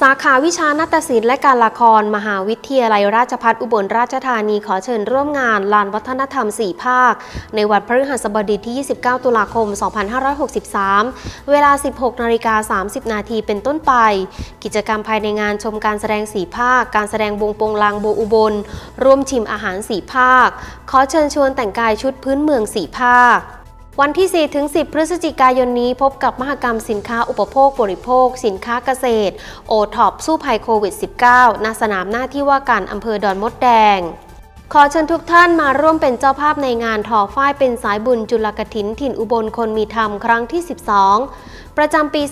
สาขาวิชานาฏศิลป์และการละคร มหาวิทยาลัยราชภัฏอุบลราชธานีขอเชิญร่วมงานลานวัฒนธรรม 4 ภาค ในวันพฤหัสบดีที่ 29 ตุลาคม 2563 เวลา 16 นาฬิกา 30 นาทีเป็นต้นไป กิจกรรมภายในงานชมการแสดง 4 ภาค การแสดงวงโปงลางโบอุบล ร่วมชิมอาหาร 4 ภาค ขอเชิญชวนแต่งกายชุดพื้นเมือง 4 ภาค วันที่ 4 ถึง 10 พฤศจิกายนนี้พบกับมหกรรมสินค้าอุปโภคบริโภค สินค้าเกษตร โอท็อปสู้ภัยโควิด -19 ณสนามหน้าที่ว่าการอำเภอดอนมดแดง ขอเชิญทุกท่านมาร่วมเป็นเจ้าภาพในงานทอฝ้ายเป็นสายบุญจุลกถินถิ่นอุบลคนมีธรรมครั้งที่ 12 ประจำปี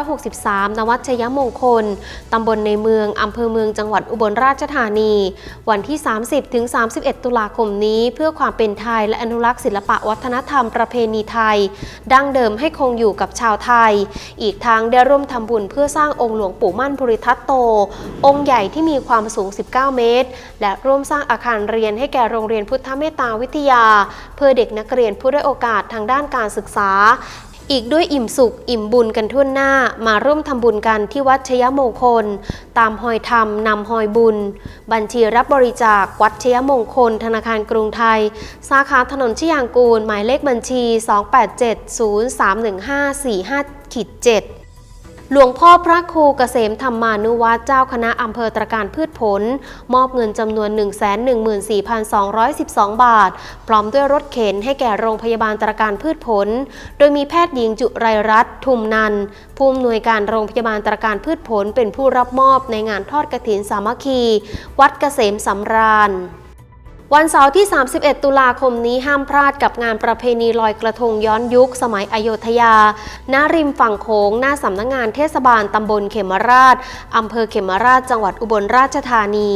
2563นวัดชยมงคล ตำบลในเมือง อำเภอเมืองจังหวัดอุบลราชธานี วันที่ 30 ถึง 31 ตุลาคมนี้ เพื่อความเป็นไทยและอนุรักษ์ศิลปะวัฒนธรรมประเพณีไทย ดั้งเดิมให้คงอยู่กับชาวไทย อีกทั้งได้ร่วมทำบุญเพื่อสร้างองค์หลวงปู่มั่นภูริทัตโต องค์ใหญ่ที่มีความสูง 19 เมตร และร่วมสร้างอาคารเรียนให้แก่โรงเรียนพุทธเมตตาวิทยา เพื่อเด็กนักเรียนผู้ได้โอกาสทางด้านการศึกษา อีกด้วยอิ่มสุข อิ่มบุญกันทั่วหน้ามาร่วมทำบุญกันที่วัดชยมงคล ตามหอยธรรมนำหอยบุญ บัญชีรับบริจาควัดชยมงคล ธนาคารกรุงไทย สาขาถนนชยางกูล หมายเลขบัญชี 28703154ขีด7 หลวงพ่อพระครูเกษมธรรมานุวัตรเจ้าคณะอำเภอตรการพืชผล มอบเงินจำนวน 114,212 บาท พร้อมด้วยรถเข็นให้แก่โรงพยาบาลตรการพืชผล โดยมีแพทย์หญิงจุไรรัตน์ทุมนันผู้อำนวยการโรงพยาบาลตรการพืชผลเป็นผู้รับมอบในงานทอดกฐินสามัคคี วัดเกษมสำราญ วันเสาร์ที่ 31 ตุลาคมนี้ห้ามพลาดกับงานประเพณีลอยกระทงย้อนยุคสมัยอโยธยา ณ ริมฝั่งโขง หน้าสำนักงงานเทศบาลตำบลเขมราชอำเภอเขมราช จังหวัดอุบลราชธานี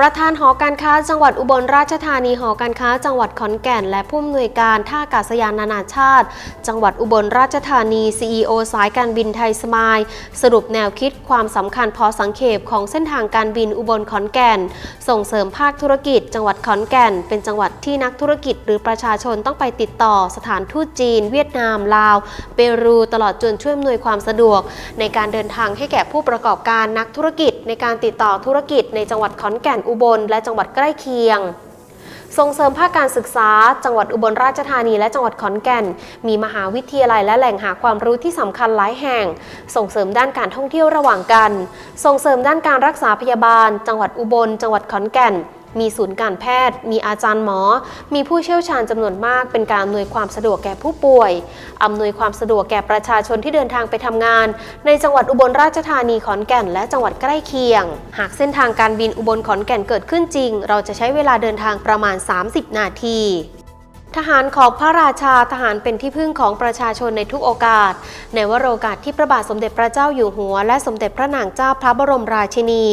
ประธานหอการค้าจังหวัดอุบลราชธานีหอการค้าจังหวัดขอนแก่น และผู้อำนวยการท่าอากาศยานนานาชาติ จังหวัดอุบลราชธานี CEO สายการบินไทยสมายสรุปแนวคิดความสำคัญพอสังเขปของเส้นทางการบินอุบลขอนแก่น ส่งเสริมภาคธุรกิจ จังหวัดขอนแก่น เป็นจังหวัดที่นักธุรกิจหรือประชาชนต้องไปติดต่อสถานทูตจีน เวียดนามลาว เปรูตลอดจนช่วยอำนวยความสะดวก ในการเดินทางให้แก่ผู้ประกอบการนักธุรกิจ ในการติดต่อธุรกิจในจังหวัดขอนแก่นอุบล และจังหวัดใกล้เคียง ส่งเสริมภาคการศึกษา จังหวัดอุบลราชธานีและจังหวัดขอนแก่น มีมหาวิทยาลัยและแหล่งหาความรู้ที่สำคัญหลายแห่ง ส่งเสริมด้านการท่องเที่ยวระหว่างกัน ส่งเสริมด้านการรักษาพยาบาล จังหวัดอุบล จังหวัดขอนแก่นมีศูนย์การแพทย์ มีอาจารย์หมอ มีผู้เชี่ยวชาญจำนวนมาก เป็นการอำนวยความสะดวกแก่ผู้ป่วย อำนวยความสะดวกแก่ประชาชนที่เดินทางไปทำงาน ในจังหวัดอุบลราชธานีขอนแก่น และจังหวัดใกล้เคียง หากเส้นทางการบินอุบลขอนแก่นเกิดขึ้นจริง เราจะใช้เวลาเดินทางประมาณ 30 นาที ทหารของพระราชาทหารเป็นที่พึ่งของประชาชนในทุกโอกาส ในวโรกาสที่พระบาทสมเด็จพระเจ้าอยู่หัว และสมเด็จพระนางเจ้าพระบรมราชินี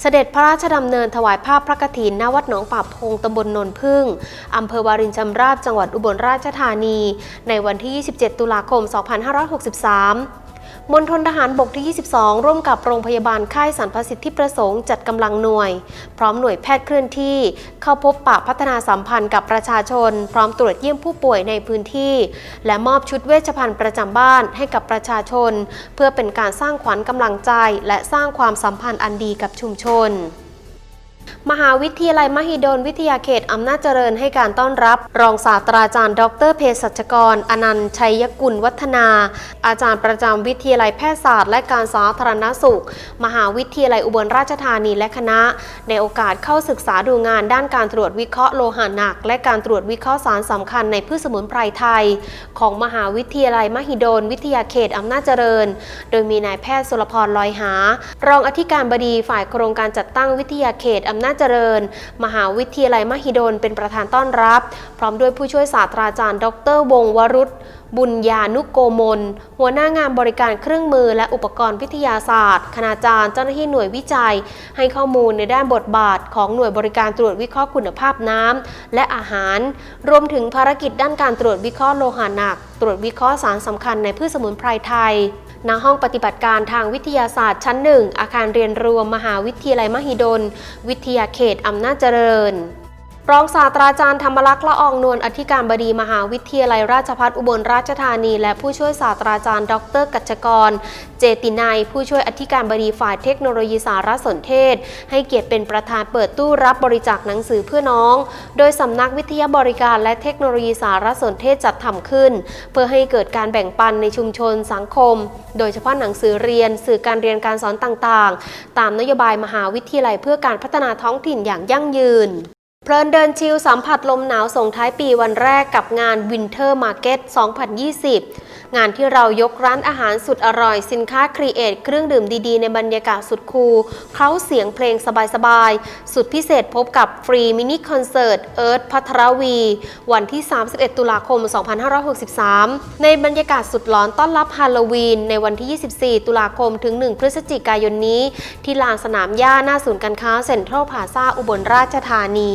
เสด็จพระราชดำเนินถวายภาพพระกฐินณวัดหนองป่าพงตำบลนนพึ่งอำเภอวารินชำราบจังหวัดอุบลราชธานี ในวันที่ 27 ตุลาคม 2563 มณฑลทหารบกที่ 22 ร่วมกับโรงพยาบาลค่ายสรรพสิทธิประสงค์จัดกำลังหน่วย พร้อมหน่วยแพทย์เคลื่อนที่ เข้าพบปะพัฒนาสัมพันธ์กับประชาชน พร้อมตรวจเยี่ยมผู้ป่วยในพื้นที่ และมอบชุดเวชภัณฑ์ประจำบ้านให้กับประชาชน เพื่อเป็นการสร้างขวัญกำลังใจ และสร้างความสัมพันธ์อันดีกับชุมชน มหาวิทยาลัยมหิดลวิทยาเขตอำนาจเจริญให้การต้อนรับ รองศาสตราจารย์ ดรเภสัชกร อนันต์ชัยกุลวัฒนา อาจารย์ประจำวิทยาลัยแพทยศาสตร์ และการสาธารณสุข มหาวิทยาลัยอุบลราชธานีและคณะ ในโอกาสเข้าศึกษาดูงานด้านการตรวจวิเคราะห์โลหะหนัก และการตรวจวิเคราะห์สารสำคัญในพืชสมุนไพรไทย ของมหาวิทยาลัยมหิดลวิทยาเขตอำนาจเจริญ โดยมีนายแพทย์สุรพรลอยหา รองอธิการบดีฝ่ายโครงการจัดตั้งวิทยาเขตอำนาจเจริญ มหาวิทยาลัยมหิดลเป็นประธานต้อนรับ พร้อมด้วยผู้ช่วยศาสตราจารย์ ดร วงวรุษบุญญานุโกมล หัวหน้างานบริการเครื่องมือและอุปกรณ์วิทยาศาสตร์ คณาจารย์เจ้าหน้าที่หน่วยวิจัย ให้ข้อมูลในด้านบทบาทของหน่วยบริการตรวจวิเคราะห์คุณภาพน้ำและอาหาร รวมถึงภารกิจด้านการตรวจวิเคราะห์โลหะหนัก ตรวจวิเคราะห์สารสำคัญในพืชสมุนไพรไทย ณห้องปฏิบัติการทางวิทยาศาสตร์ชั้นหนึ่งอาคารเรียนรวมมหาวิทยาลัยมหิดล วิทยาเขตอำนาจเจริญ รองศาสตราจารย์ธรรมลักษ์ละอองนวลอธิการบดีมหาวิทยาลัยราชภัฏอุบลราชธานี และผู้ช่วยศาสตราจารย์ ดร กัจจกร เจตินัยผู้ช่วยอธิการบดีฝ่ายเทคโนโลยีสารสนเทศ ให้เกียรติเป็นประธานเปิดตู้รับบริจาคหนังสือเพื่อน้อง โดยสำนักวิทยาบริการและเทคโนโลยีสารสนเทศจัดทำขึ้น เพื่อให้เกิดการแบ่งปันในชุมชนสังคม โดยเฉพาะหนังสือเรียน สื่อการเรียนการสอนต่างๆ ตามนโยบายมหาวิทยาลัยเพื่อการพัฒนาท้องถิ่นอย่างยั่งยืน เพลินเดินชิลสัมผัสลมหนาวส่งท้ายปีวันแรกกับงาน Winter Market 2020 งานที่เรายกร้านอาหารสุดอร่อย สินค้าครีเอทเครื่องดื่มดีๆ ในบรรยากาศสุดคูลเคล้าเสียงเพลงสบายๆ สุดพิเศษพบกับฟรีมินิคอนเสิร์ตเอิร์ธพัทรวี วันที่ 31 ตุลาคม 2563 ในบรรยากาศสุดร้อนต้อนรับฮาโลวีนในวันที่ 24 ตุลาคมถึง 1 พฤศจิกายนนี้ ที่ลานสนามหญ้าหน้าศูนย์การค้าเซ็นทรัลพาซาอุบลราชธานี